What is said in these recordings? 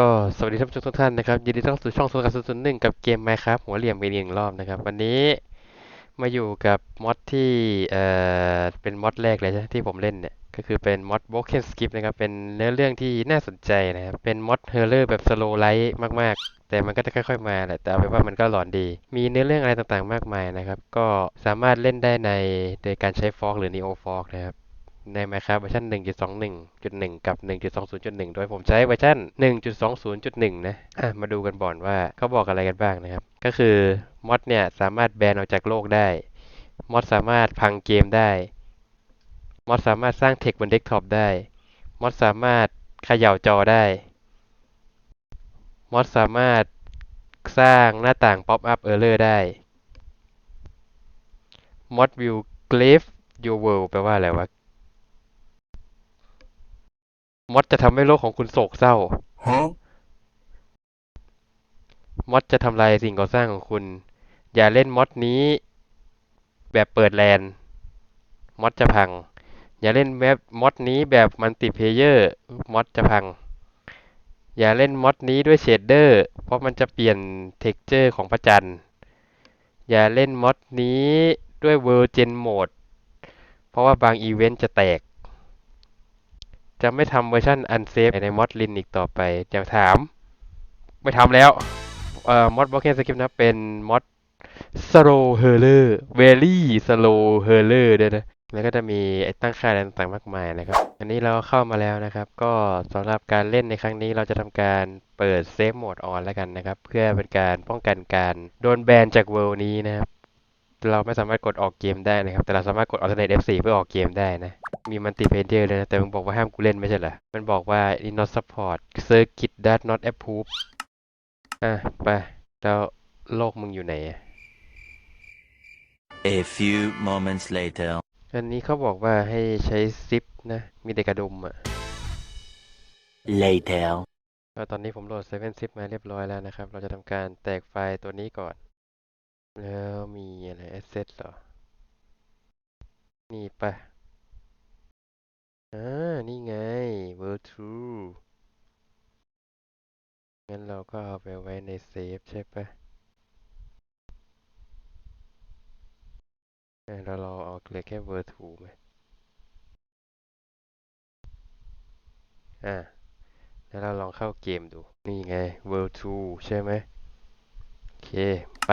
ก็สวัสดีท่านผู้ชมทุกท่านนะครับยินดีต้อนรับสู่ช่องโซลาร์ศูนหนึ่งกับเกม Minecraft หัวเหลี่ยมอีกหนึ่งรอบนะครับ วันนี้มาอยู่กับมอดที่เอ่อเป็นมอดแรกเลยใช่ไหมที่ผมเล่นเนี่ยก็คือเป็นมอด Broken Skip นะครับเป็นเนื้อเรื่องที่น่าสนใจนะครับเป็นมอดเฮอร์เรอร์แบบสโลไลท์มากๆ แต่มันก็จะค่อย ๆ มาแหละแต่เอาเป็นว่ามันก็หลอนดี มีเนื้อเรื่องอะไรต่างๆ มากมายนะครับ ก็สามารถเล่นได้ในโดยการใช้ฟอกหรือ Neo Fork นะครับ ใน Minecraft เวอร์ชัน1.21.1 กับ 1.20.1 โดยผมใช้เวอร์ชัน1.20.1นะะมาดูกันบ่อนว่าเขาบอกอะไรกันบ้างนะครับ ก็คือมอดเนี่ยสามารถแบนออกจากโลกได้ มอดสามารถพังเกมได้ มอดสามารถสร้างเทคบนเดสก์ท็อปได้ มอดสามารถเขย่าจอได้ มอดสามารถสร้างหน้าต่าง Pop up Error ได้มอด will glaive your world แปลว่าอะไรวะ มอดจะทำให้โลกของคุณโศกเศร้า Huh? มอดจะทำลายสิ่งก่อสร้างของคุณ อย่าเล่นมอดนี้ แบบเปิดแลนมอดจะพัง อย่าเล่นแบบมอดนี้แบบมัลติเพลเยอร์มอดจะพัง อย่าเล่นมอดนี้ด้วยเชดเดอร์ เพราะมันจะเปลี่ยนเท็กเจอร์ของพระจันทร์ อย่าเล่นมอดนี้ด้วยเวอร์เจนโหมด เพราะว่าบางอีเวนต์จะแตก จะไม่ทำเวอร์ชันอันเซฟในมอดลินอีกต่อไปอย่าถาม ไม่ทำแล้วเอ่อมอดบล็อกเกนสคริปต์นะเป็นมอด slow hurler very slow hurler ด้วยนะแล้วก็จะมีไอ้ตั้งค่าอะไรต่างๆมากมายนะครับ อันนี้เราเข้ามาแล้วนะครับ ก็สำหรับการเล่นในครั้งนี้เราจะทำการเปิดเซฟโหมดออนแล้วกันนะครับ เพื่อเป็นการป้องกันการโดนแบนจากเวิลด์นี้นะครับ เราไม่สามารถกดออกเกมได้นะครับ แต่เราสามารถกด alternate F4 เพื่อออกเกมได้นะ มีมัลติเพเยอร์เลยนะ แต่มึงบอกว่าห้ามกูเล่นไม่ใช่เหรอ มันบอกว่า it not support circuit that not approve อะ ไป แล้วโลกมึงอยู่ไหนอะ A few moments later. อันนี้เขาบอกว่าให้ใช้ซิปนะ มีแต่กระดุมอะ Later. ก็ตอนนี้ผมโหลด7 zip มาเรียบร้อยแล้วนะครับ เราจะทำการแตกไฟล์ตัวนี้ก่อน แล้วมีอะไร asset เหรอ นี่ปะอ่า นี่ไง world true งั้นเราก็เอาไปไว้ในเซฟใช่ปะอ่าเราเราเอาเหลือแค่ world true ไหมอ่า แล้วเราลองเข้าเกมดู นี่ไง world true ใช่ไหม โอเค ไป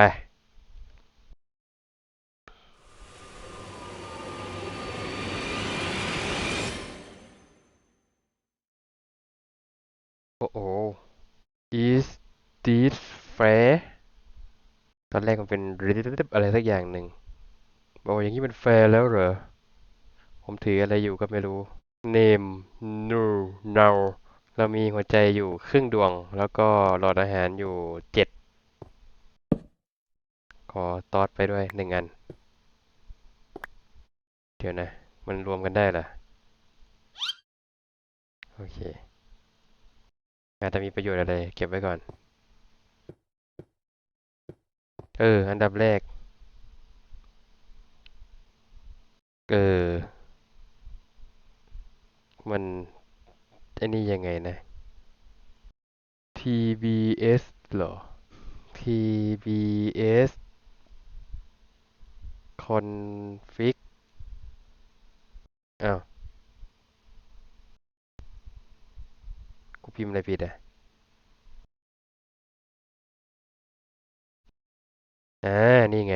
โอ้โห is this fair ตอนแรกมันเป็นอะไรสักอย่างหนึ่งบอกว่าอย่างนี้มันแฟร์แล้วเหรอ ผมถืออะไรอยู่ก็ไม่รู้ name no now เรามีหัวใจอยู่ครึ่งดวง แล้วก็หลอดอาหารอยู่เจ็ดขอตอดไปด้วยหนึ่งอัน เดี๋ยวนะ มันรวมกันได้เหรอ โอเคอาจจะมีประโยชน์อะไร เก็บไว้ก่อน เออ อันดับแรก เออ มันไอ้นี่ยังไงนะ TBS เหรอ TBS config อ้าว กูพิมพ์อะไรผิดอะ อ่า นี่ไง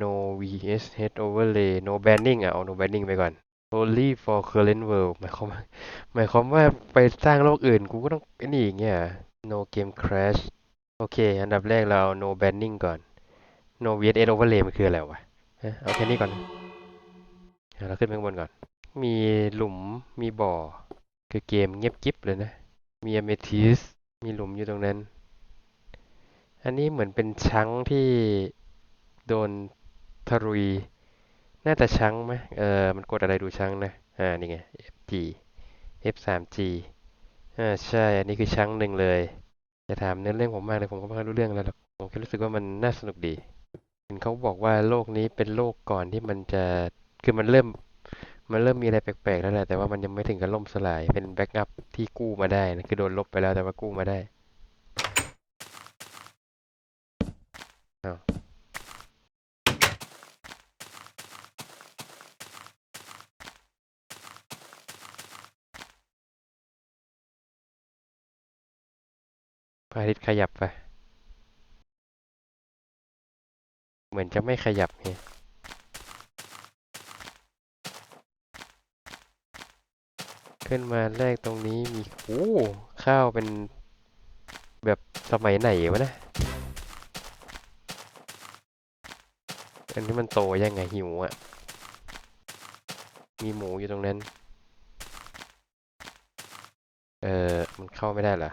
no vs head overlay no banning อะ เอา no banning ไปก่อน only for current world หมายความว่าหมายความว่าไปสร้างโลกอื่น กูก็ต้องไอ้นี่อย่างเงี้ย no game crash โอเค อันดับแรกเราเอา no banning ก่อน no vs head overlay มันคืออะไรวะ เอาแค่นี้ก่อน เราขึ้นไปข้างบนก่อน มีหลุม มีบ่อ คือเกมเงียบกิ๊บเลยนะ มี amethyst มีหลุมอยู่ตรงนั้น อันนี้เหมือนเป็นช้างที่โดนทะรุย น่าจะช้างไหมเออ มันกดอะไรดูช้างนะ อ่า นี่ไง FG F3G อ่า ใช่ อันนี้คือช้างหนึ่งเลย จะถามเนื้อเรื่องผมมากเลย ผมก็ไม่ค่อยรู้เรื่องอะไรหรอก ผมแค่รู้สึกว่ามันน่าสนุกดี เห็นเขาบอกว่าโลกนี้เป็นโลกก่อนที่มันจะ คือมันเริ่ม มันเริ่มมีอะไรแปลกๆแล้วแหละ แต่ว่ามันยังไม่ถึงกับล่มสลาย เป็นแบ็กอัพที่กู้มาได้นะ คือโดนลบไปแล้วแต่ว่ากู้มาได้อ้าว พระอาทิตย์ขยับไป เหมือนจะไม่ขยับไงขึ้นมาแรกตรงนี้มีโอ้ข้าวเป็นแบบสมัยไหนวะนะ อันนี้มันโตยังไงหิวอะมีหมูอยู่ตรงนั้น เออมันเข้าไม่ได้เหรอ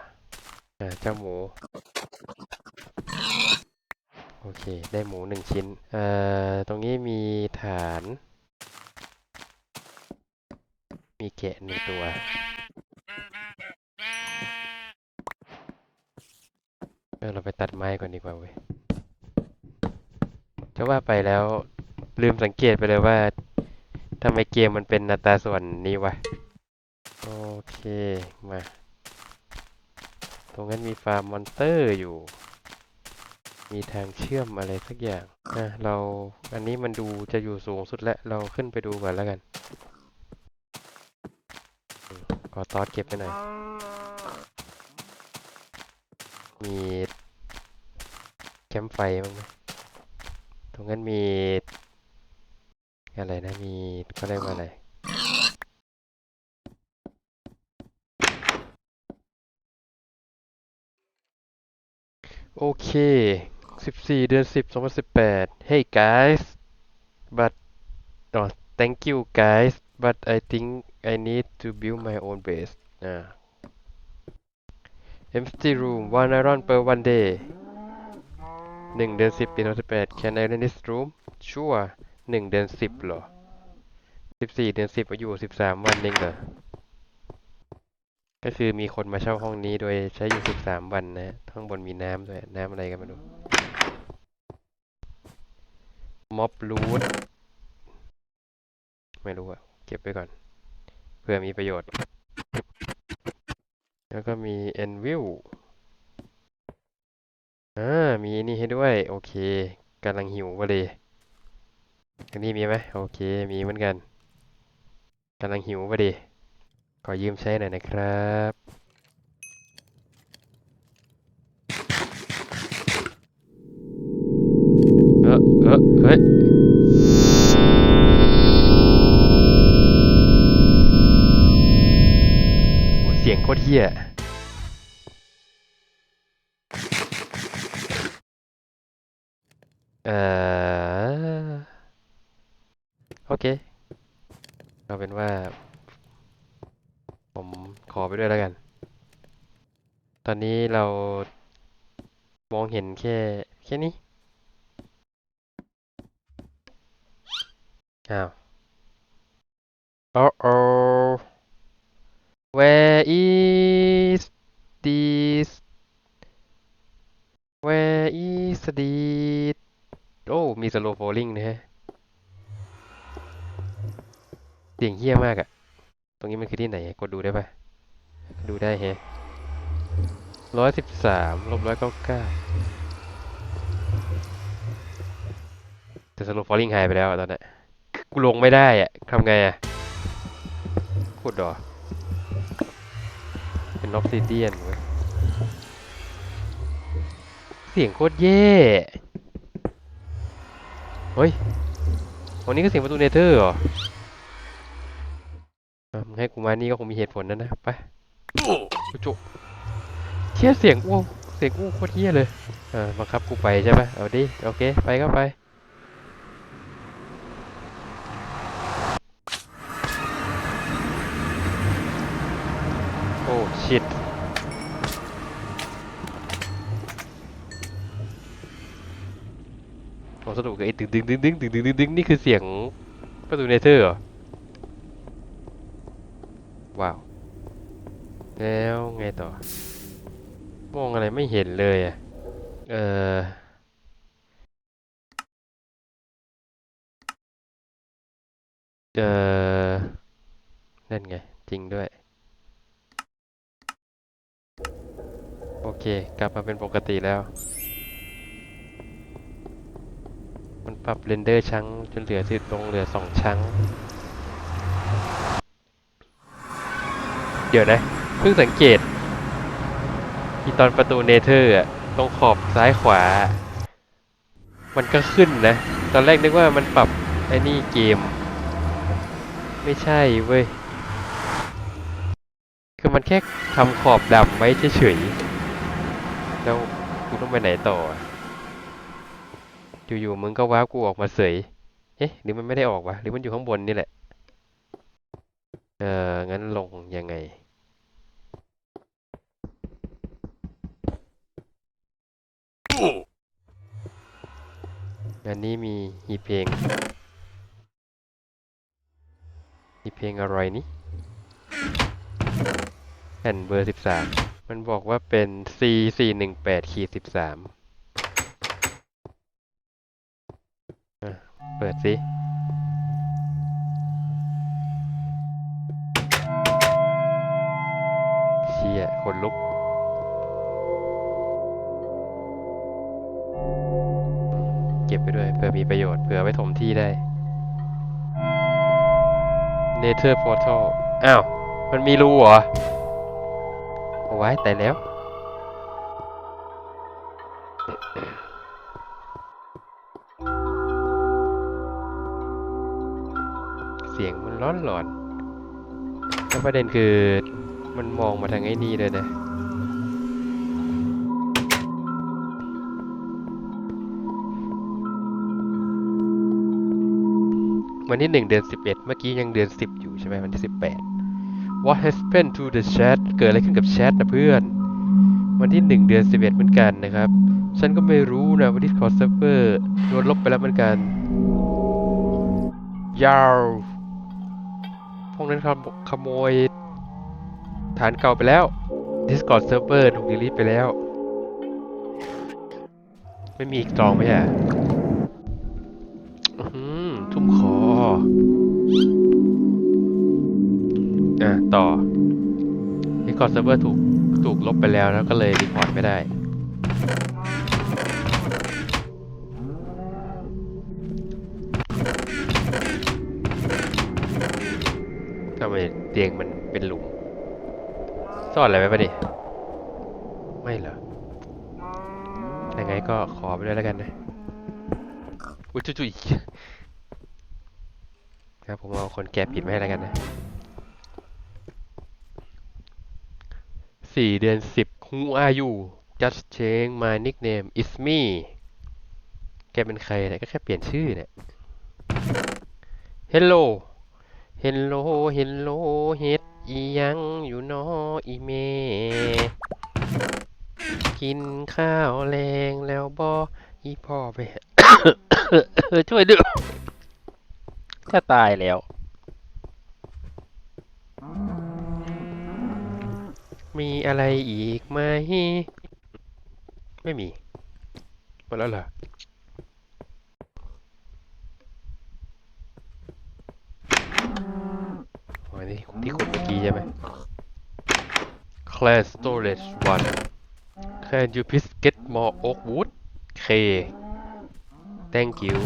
อ่าเจ้าหมู โอเค ได้หมูหนึ่งชิ้น เอ่อ ตรงนี้มีฐาน มีแกะหนึ่งตัวเออเราไปตัดไม้ก่อนดีกว่าเว้ย จะว่าไปแล้วลืมสังเกตไปเลยว่าทำไมเกมมันเป็นอัตราส่วนนี้วะ โอเค มา ตรงนั้นมีฟาร์มมอนเตอร์อยู่ มีทางเชื่อมอะไรสักอย่างอะเราอันนี้มันดูจะอยู่สูงสุดแล้ว เราขึ้นไปดูก่อนแล้วกันขอตอดเก็บไปหน่อย มีแคมไฟบ้างไหม งั้นมี อะไรนะ มีเขาเรียกว่าอะไร โอเค 14 เดือน 10 2018 Hey guys but oh thank you guys but I think I need to build my own base อ่า empty room one iron per one day 1 เดือน 10 ปี 2018 Can I rent this room sure 1เดือน 10 เหรอ 14 เดือน 10มาอยู่ 13 วันเองเหรอ ก็คือมีคนมาเช่าห้องนี้โดยใช้อยู่ 13 วันนะข้างบนมีน้ำด้วย น้ำอะไรกันม่รู้ม็อบรูทไม่รู้อะเก็บไปก่อน เพื่อมีประโยชน์ แล้วก็มีเอ่ามีนี่ให้ด้วย โอเคกำลังหิวพอดีอันนี้มีไหมโอเค มีเหมือนกันกำลังหิวพอดี ขอยืมใช้หน่อยนะครับเออเออเฮ้ยเสียงโคตรเหี้ย เออโอเคเอาเป็นว่า ผมขอไปด้วยแล้วกัน ตอนนี้เรามองเห็นแค่ แค่นี้อ้าว Oh oh where is this where is this โอ้ มีสโลว์โฟลลิ่งนะฮะ เสียงเฮี้ยมากอะตรงนี้มันคือที่ไหน กดดูได้ปะดูได้ฮะร้อยสิบสามลบร้อยเก้าเก้าแต่สโลว์ฟอลลิ่งหายไปแล้วตอนนั้นกูลงไม่ได้อะทำไงอะพูดดอเป็นออฟซิเดียนเว้ยเสียงโคตรแย่ เฮ้ย วันนี้ก็เสียงประตูเนเธอร์เหรอมึงให้กูมานี่ก็คงมีเหตุผลนะนะ ไปโอ้โจเชี่ยเสียงกูเสียงกูโคตรเฮี้ยเลยเอ่าบังคับกูไปใช่ปะเอาดิ โอเค ไปก็ไป โอ้ ชิต อ้สนุกกับไอ้ดึงดึงดึงดึงดึงดึงดึงดึงนี่คือเสียงประตูเนเธอร์เหรอ ว้าว แล้วไงต่อ มองอะไรไม่เห็นเลยอะ เออเออนั่นไง จริงด้วย โอเค กลับมาเป็นปกติแล้ว มันปรับเรนเดอร์ชั้งจนเหลือสิลงเหลือสองชั้ง เดี๋ยวนะ เพิ่งสังเกตอีตอนประตูเนเธอร์อะตรงขอบซ้ายขวา มันก็ขึ้นนะ ตอนแรกนึกว่ามันปรับไอ้นี่เกม ไม่ใช่เว้ย คือมันแค่ทำขอบดำไว้เฉยๆ แล้วกูต้องไปไหนต่อ อยู่ๆมึงก็ว้าวกูออกมาเสยเฮ้ะหรือมันไม่ได้ออกวะหรือมันอยู่ข้างบนนี่แหละ เอองั้นลงยังไง อันนี้มีฮีเพลงฮีเพลงอะไรนี่แผ่นเบอร์สิบ13 มันบอกว่าเป็น C 4 1 8ขีด13 ดสิเชี่ยคนลุก เก็บไปด้วยเผื่อมีประโยชน์เผื่อไว้ถมที่ได้ Nether Portal อ้าว มันมีรูเหรอ เอาไว้แต่แล้ว สียงมันร้อนหลอนแล้วประเด็นคือมันมองมาทางไอ้นี่เลยนะวันที่หนึ่งเดือนสิบเอ็ดเมื่อกี้ยังเดือนสิบอยู่ใช่ไหมวันที่สิบแปด What happened to the chat เกิดอะไรขึ้นกับแชทนะเพื่อน วันที่หนึ่งเดือนสิบเอ็ดเหมือนกันนะครับ ฉันก็ไม่รู้นะวันที่คอร์เซเวอร์โดนลบไปแล้วเหมือนกันยาว พวกนั้นขโมขโมย ฐานเก่าไปแล้ว Discord server ถูกดีลีทไปแล้ว ไม่มีอีกจองไหมอะอื้อหือทุ่มคอ อะ ต่อ Discord server ถูกถูกลบไปแล้วแล้วก็เลยรีพอร์ตไม่ได้ เตียงมันเป็นหลุม ซ่อนอะไรไว้ปะดิไม่เหรอยังไงก็ขอไปด้วยแล้วกันนะอุ้ยจุ๊ยครับผมเอาคนแกะปิดไว้ให้แล้วกันนะสี่เดือนสิบ Who are you Just change my nickname is me แกเป็นใครเนี่ยก็แค่เปลี่ยนชื่อเนี่ย Hello Hello Hello เฮ็ดอียังอยู่นออีเม กินข้าวแรงแล้วบออีพ่อไป ช่วยด้วยจะตายแล้ว มีอะไรอีกไหม ไม่มีหมดแล้วเหรอ อ๋อนี่ที่ขุดเมื่อกี้ใช่ไหม Clan Storage 1 Can you please get more oak wood? K Thank you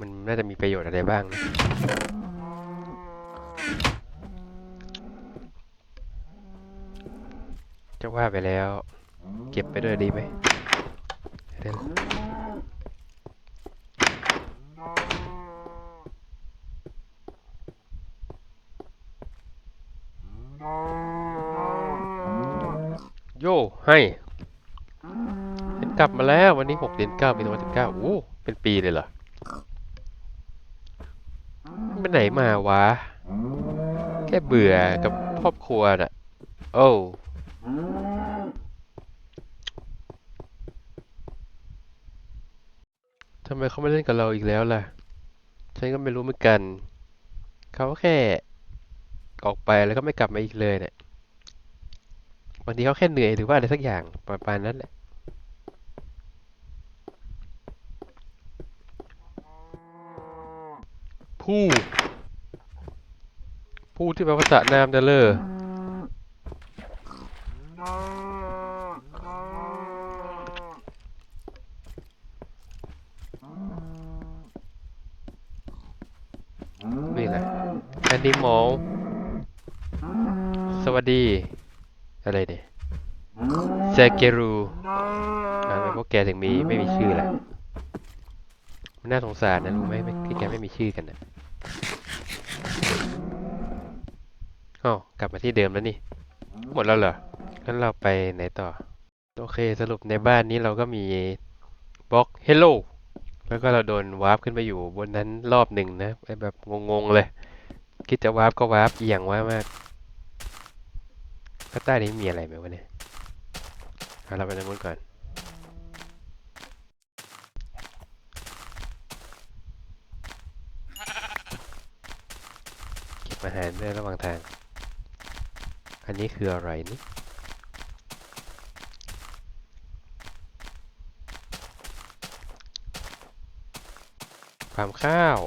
มันน่าจะมีประโยชน์อะไรบ้างนะจะว่าไปแล้ว เก็บไปด้วยดีไหมเดี๋ยวโย่ให้เห็นกลับมาแล้ววันนี้หกเดือนเก้าปีสองพันสิบเก้าโอ้เป็นปีเลยเหรอไปไหนมาวะ แค่เบื่อกับครอบครัวน่ะ โอ้ำไมเขาไม่เล่นกับเราอีกแล้วล่ะ ฉันก็ไม่รู้เหมือนกัน เขาแค่ออกไปแล้วก็ไม่กลับมาอีกเลยเนะี่ย บางทีเขาแค่เหนื่อยหรือว่าอะไรสักอย่างประมาณนั้นแหละผู้ผู้ที่แปลภาษานามเดลเลอร์ Animal สวัสดี อะไรเนี่ยเซเกรูอ่าทำไมพวกแกถึงมีไม่มีชื่อแหละมันน่าสงสารนะรู้ไหมที่แกไม่มีชื่อกันนะอ๋อกลับมาที่เดิมแล้วนี่ หมดแล้วเหรองั้นเราไปไหนต่อ โอเคสรุปในบ้านนี้เราก็มีบล็อก Hello แล้วก็เราโดนวาร์ปขึ้นไปอยู่บนนั้นรอบหนึ่งนะไอแบบงงๆเลย คิดจะวาร์ปก็วาร์ปเอียงว่ามากก็ใต้นี้มีอะไรไหมวะเนี่ยเอาเราไปตรงนู้นก่อน เก็บอาหารด้วยระหว่างทาง อันนี้คืออะไรนี่ฟาร์มข้าว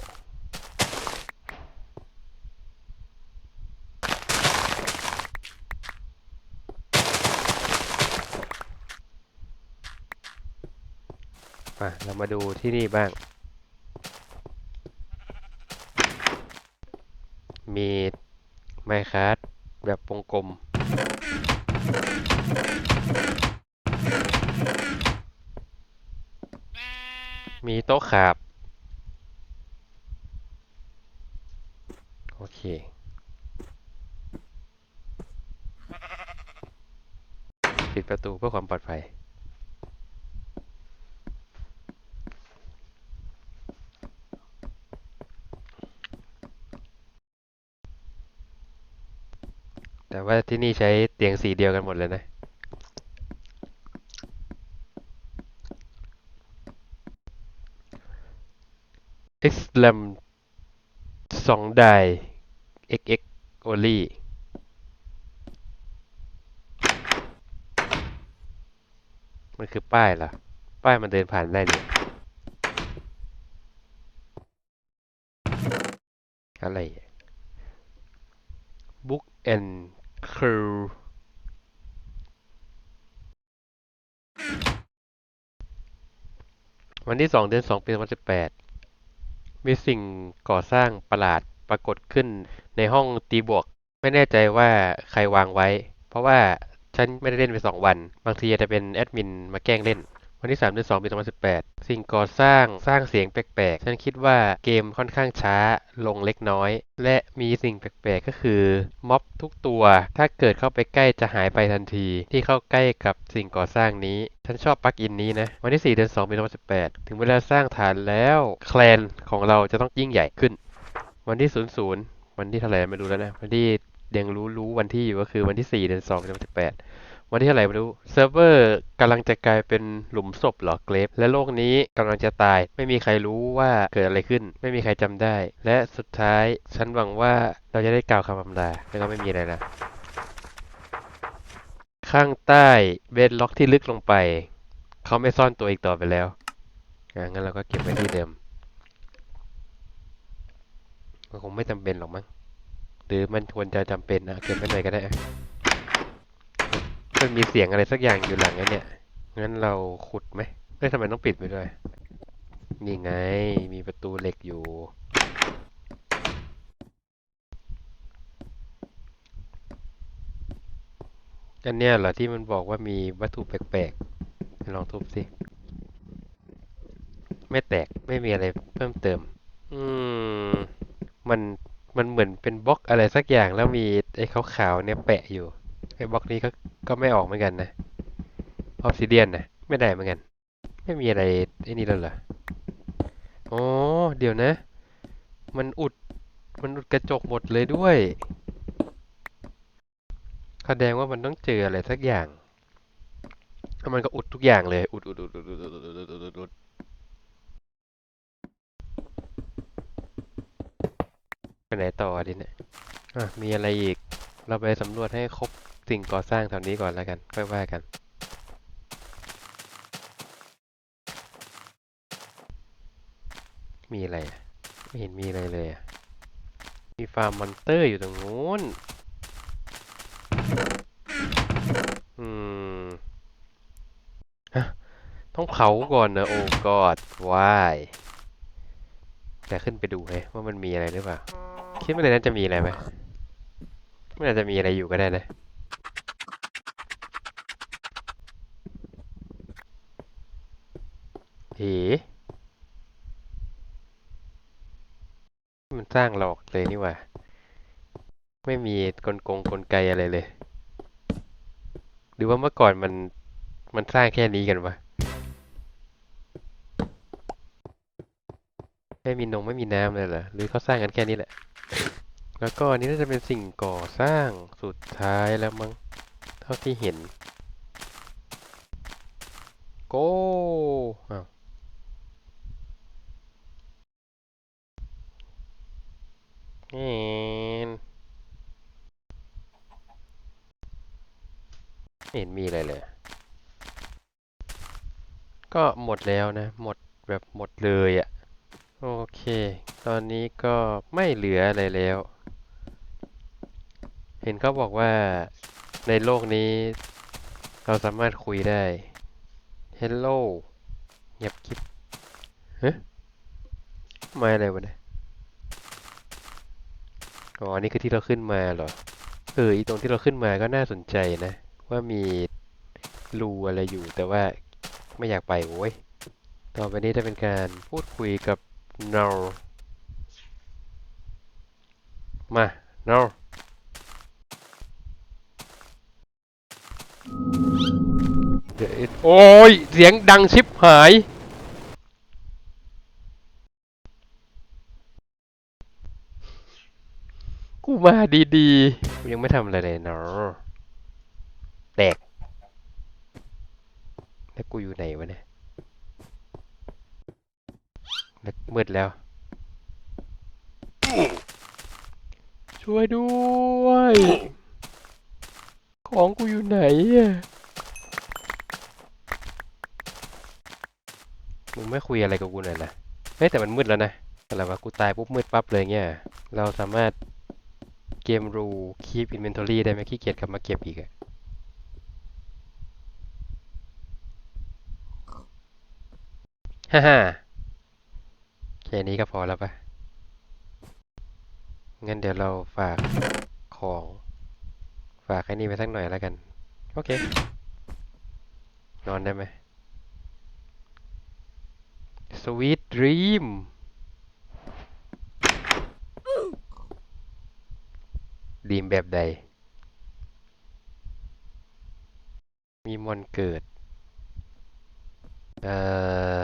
มาเรามาดูที่นี่บ้าง มีไมค์คัสแบบวงกลม มีโต๊ะขาบ โอเคปิดประตูเพื่อความปลอดภัย ว่าที่นี่ใช้เตียงสีเดียวกันหมดเลยนะ x l a m สองได xx only มันคือป้ายเหรอ ป้ายมันเดินผ่านได้เนี่ยอะไรอะ book and crew วันที่สองเดือนสองปีสองพันสิบแปดมีสิ่งก่อสร้างประหลาดปรากฏขึ้นในห้องตีบวก ไม่แน่ใจว่าใครวางไว้ เพราะว่าฉันไม่ได้เล่นไปสองวัน บางทีอาจจะเป็นแอดมินมาแกล้งเล่น วันที่ 3 เดือน2ปี2018 สิ่งก่อสร้างสร้างเสียงแปลกๆ ฉันคิดว่าเกมค่อนข้างช้าลงเล็กน้อย และมีสิ่งแปลกๆ ก็คือม็อบทุกตัว ถ้าเกิดเข้าไปใกล้จะหายไปทันที ที่เข้าใกล้กับสิ่งก่อสร้างนี้ ฉันชอบปลั๊กอินนี้นะ วันที่ 4 เดือน2ปี2018 ถึงเวลาสร้างฐานแล้วแคลนของเราจะต้องยิ่งใหญ่ขึ้น วันที่ 00 วันที่เท่าไหร่ไม่รู้แล้วนะ วันที่ยังรู้รู้วันที่อยู่ก็คือวันที่ 4 เดือน2ปี2018 วันที่เท่าไหร่ไม่รู้เซิร์ฟเวอร์กำลังจะกลายเป็นหลุมศพหรอเกรฟและโลกนี้กำลังจะตาย ไม่มีใครรู้ว่าเกิดอะไรขึ้น ไม่มีใครจำได้ และสุดท้ายฉันหวังว่าเราจะได้กล่าวคำอำลาแล้วก็ไม่มีอะไรนะข้างใต้เบดล็อกที่ลึกลงไป เขาไม่ซ่อนตัวอีกต่อไปแล้วงั้นเราก็เก็บไว้ที่เดิมมันคงไม่จำเป็นหรอกมั้งหรือมันควรจะจำเป็นนะเก็บไว้หนก็ได้ มันมีเสียงอะไรสักอย่างอยู่หลังไอ้เนี่ย งั้นเราขุดไหมเฮ้ยทำไมต้องปิดไปด้วย นี่ไง มีประตูเหล็กอยู่ อันเนี้ยเหรอที่มันบอกว่ามีวัตถุแปลกๆ ลองทุบสิ ไม่แตก ไม่มีอะไรเพิ่มเติม อืม มัน มันเหมือนเป็นบล็อกอะไรสักอย่างแล้วมีไอ้ขาวๆเนี่ยแปะอยู่ ไอ้บล็อกนี้ก็ก็ไม่ออกเหมือนกันนะออ s ซิเดียนนะไม่ได้เหมือนกัน ไม่มีอะไรไอ้นี่แล้วเหรออ๋อเดี๋ยวนะ มันอุดมันอุดกระจกหมดเลยด้วยแสดงว่ามันต้องเจออะไรสักอย่างแล้วมันก็อุดทุกอย่างเลย อุดอุดอุดอุดอุดอุดอุดอุดอุดอุดไปไหนต่อดิเนี่ยอะมีอะไรอีก เราไปสำรวจให้ครบ สิ่งก่อสร้างแถวนี้ก่อนแล้วกันค่อยว่ากัน มีอะไรไม่เห็นมีอะไรเลยมีฟาร์มมอนเตอร์อยู่ตรงนู้นอืมฮะต้องเผาก่อนนะโอ้กอดวายแต่ขึ้นไปดูไงว่ามันมีอะไรหรือเปล่า คิดว่าในนั้นจะมีอะไรไหมไม่น่าจะมีอะไรอยู่ก็ได้นะ เอมันสร้างหลอกเลยนี่ว่า ไม่มีกลกงกลไกอะไรเลย หรือว่าเมื่อก่อนมันมันสร้างแค่นี้กันวะไม่มีนงไม่มีน้ำเลยเหรอหรือเขาสร้างกันแค่นี้แหละ แล้วก็อันนี้น่าจะเป็นสิ่งก่อสร้างสุดท้ายแล้วมั้งเท่าที่เห็น โก้อ้าวแอน ไม่เห็นมีอะไรเลย ก็หมดแล้วนะ หมดแบบหมดเลยอะ่ะ โอเค ตอนนี้ก็ไม่เหลืออะไรแล้ว เห็นเขาบอกว่าในโลกนี้ เราสามารถคุยได้ Hello เงียบกิ๊บเฮ้ยมาอะไรวะเนี่ย อ๋อ นี่คือที่เราขึ้นมาเหรอ เออตรงที่เราขึ้นมาก็น่าสนใจนะ ว่ามีรูอะไรอยู่ แต่ว่าไม่อยากไปโว้ย ต่อไปนี้จะเป็นการพูดคุยกับ no มา no เดี๋ยวโอ้ย เสียงดังชิบหาย กูมาดีๆ กูยังไม่ทำอะไรเลยเนาะแตกแล้วกูอยู่ไหนวะเนี่ยแล้วมืดแล้ว ช่วยด้วย ของกูอยู่ไหนอะมึงไม่คุยอะไรกับกูหน่อยนะเฮ้ยแต่มันมืดแล้วนะอะไรวะกูตายปุ๊บมืดปั๊บเลยเงี้ย เราสามารถ กมรูคีปอินเวนทอรี่ได้ไหมขี้เกียจกลับมาเก็บอีกอะฮ่าฮ่าแค่นี้ก็พอแล้วปะงั้นเดี๋ยวเราฝากของ ฝากไอ้นี่ไปสักหน่อยแล้วกัน โอเค นอนได้ไหม Sweet Dream ดีม รีมแบบใด มีมอนเกิด เอ่อ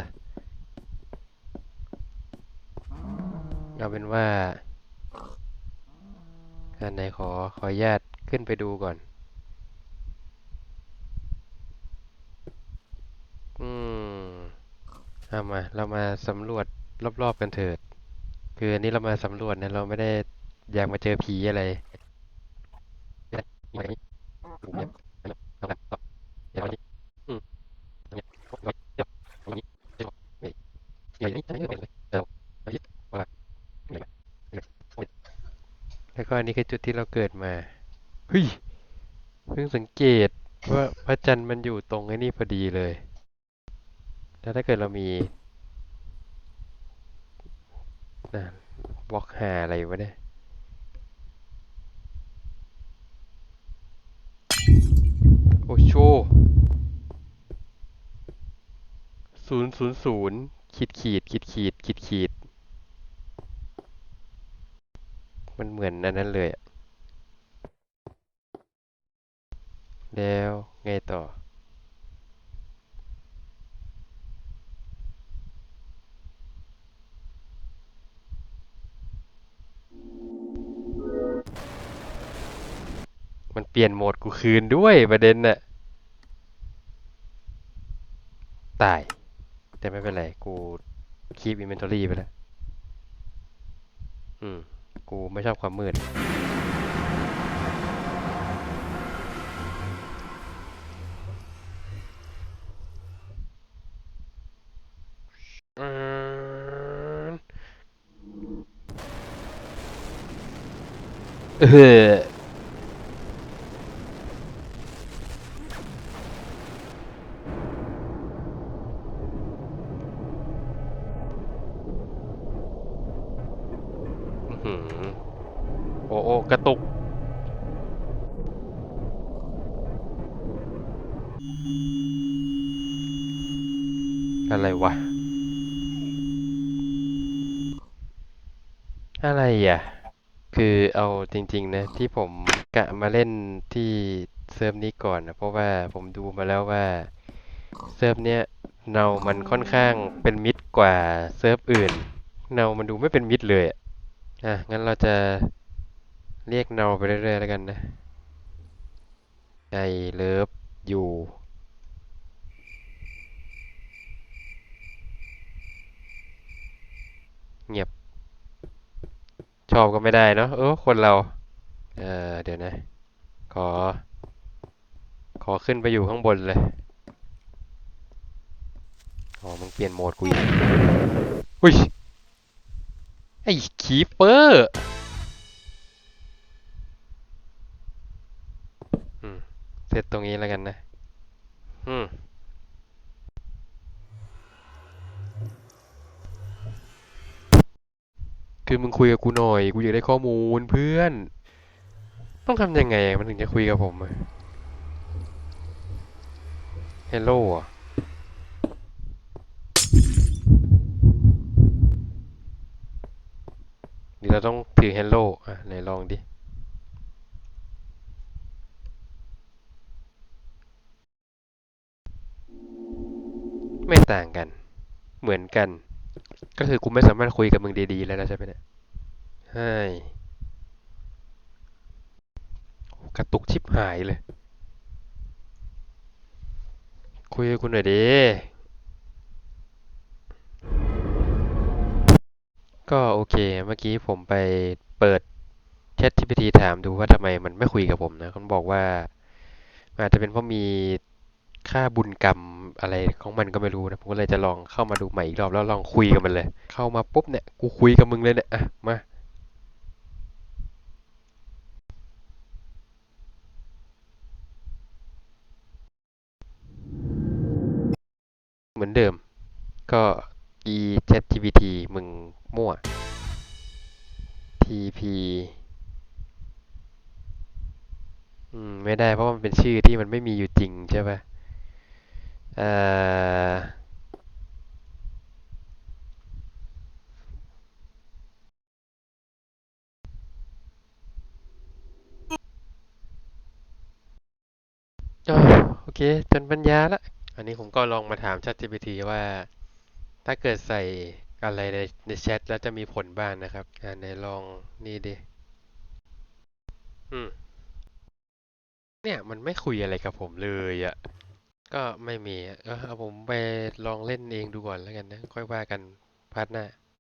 เอาเป็นว่าอันไหนขอขออนุญาตขึ้นไปดูก่อน อืมเอามา เรามาสำรวจรอบๆกันเถิด คืออันนี้เรามาสำรวจนะ เราไม่ได้อยากมาเจอผีอะไร แล้วก็อันนี้คือจุดที่เราเกิดมาเฮ้ยเพิ่งสังเกตว่าพระจันทร์มันอยู่ตรงไอ้นี่พอดีเลย แล้วถ้าเกิดเรามีนะบล็อกหาอะไรวะเนี่ย โอโช ศูนย์ศูนย์ศูนย์ขีดขีดขีดขีดขีดขีด มันเหมือนอันนั้นเลยแล้วไงต่อ มันเปลี่ยนโหมดกูคืนด้วยประเด็นน่ะ ตาย แต่ไม่เป็นไร กูคีบอินเวนทอรี่ไปแล้ว อืม กูไม่ชอบความมืด เออ คือเอาจริง ๆ นะ ที่ผมกะมาเล่นที่เซิร์ฟนี้ก่อนนะเพราะว่าผมดูมาแล้วว่า เซิร์ฟเนี้ยเนามันค่อนข้างเป็นมิตรกว่าเซิร์ฟอื่น เนามันดูไม่เป็นมิตรเลยอะอะงั้นเราจะเรียกเนาไปเรื่อยๆแล้วกันนะไอเลิฟอยู่เงียบ ชอบก็ไม่ได้เนาะเออคนเรา เออเดี๋ยวนะ ขอ ขอขึ้นไปอยู่ข้างบนเลยอ๋อมึงเปลี่ยนโหมดกูอีกอุ้ยไอ้คีเปอร์อืมเซตตรงนี้แล้วกันนะ อืม คือมึงคุยกับกูหน่อย กูอยากได้ข้อมูลเพื่อน ต้องทำยังไงมันถึงจะคุยกับผมอะเฮลโลอะเดี๋ยวเราต้องถือเฮลโลอะไหนลองดิไม่ต่างกัน เหมือนกัน ก็คือกูไม่สามารถคุยกับมึงดีๆแล้วนะใช่ไหมเนี่ยใช่กระตุกชิบหายเลย คุยกับกูหน่อยดิก็โอเค เมื่อกี้ผมไปเปิด ChatGPT ถามดูว่าทำไมมันไม่คุยกับผมนะเขาบอกว่าอาจจะเป็นเพราะมี ค่าบุญกรรมอะไรของมันก็ไม่รู้นะผมก็เลยจะลองเข้ามาดูใหม่อีกรอบแล้วลองคุยกับมันเลย เข้ามาปุ๊บเนี่ยกูคุยกับมึงเลยเนี่ยอะมาเหมือนเดิม ก็ e ChatGPT มึงมั่ว TP อืม ไม่ได้เพราะมันเป็นชื่อที่มันไม่มีอยู่จริงใช่ปะ เอ่อโอเค จนปัญญาละ อันนี้ผมก็ลองมาถาม ChatGPT ว่า ถ้าเกิดใส่อะไรในในแชทแล้วจะมีผลบ้างนะครับอ่าไหนลองนี่ดิ อืม เนี่ยมันไม่คุยอะไรกับผมเลยอะ ก็ไม่มีอะ เออ เอาผมไปลองเล่นเองดูก่อนแล้วกันนะ ค่อยว่ากันพาร์ทหน้า